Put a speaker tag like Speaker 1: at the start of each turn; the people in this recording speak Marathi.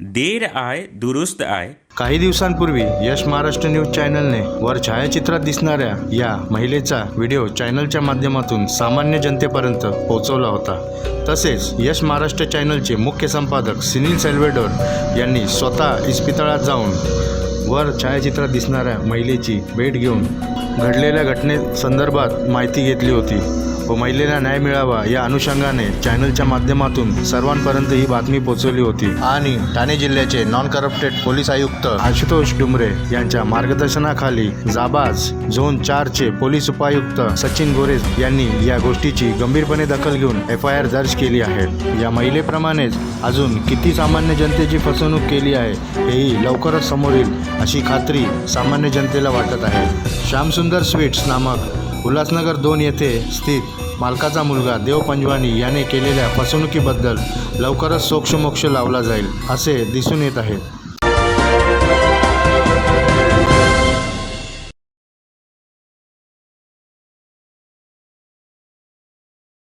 Speaker 1: देर आय दुरुस्त आय.
Speaker 2: काही दिवसांपूर्वी यश महाराष्ट्र न्यूज चॅनलने वर छायाचित्रात दिसणाऱ्या या महिलेचा व्हिडिओ चॅनलच्या माध्यमातून सामान्य जनतेपर्यंत पोहोचवला होता. तसेच यश महाराष्ट्र चॅनलचे मुख्य संपादक सुनील सेल्वेडोर यांनी स्वतः इस्पितळात जाऊन वर छायाचित्रात दिसणाऱ्या महिलेची भेट घेऊन घडलेल्या घटनेसंदर्भात माहिती घेतली होती. व महिलेला न्याय मिळावा या अनुषंगाने चॅनलच्या माध्यमातून सर्वांपर्यंत ही बातमी पोहोचवली होती. आणि ठाणे जिल्ह्याचे नॉन करप्टेड पोलीस आयुक्त आशुतोष डुमरे यांच्या मार्गदर्शनाखाली जाबाज झोन चारचे पोलीस उपायुक्त सचिन गोरे यांनी या गोष्टीची गंभीरपणे दखल घेऊन एफ आय आर दर्ज केली आहे. या महिलेप्रमाणेच अजून किती सामान्य जनतेची फसवणूक केली आहे हेही लवकरच समोर येईल अशी खात्री सामान्य जनतेला वाटत आहे. श्यामसुंदर स्वीट्स नामक उल्हासनगर दोन येथे स्थित मालकाचा मुलगा देव पंजवानी याने केलेल्या फसवणुकीबद्दल लवकरच सोक्षमोक्ष लावला जाईल असे दिसून येत आहे.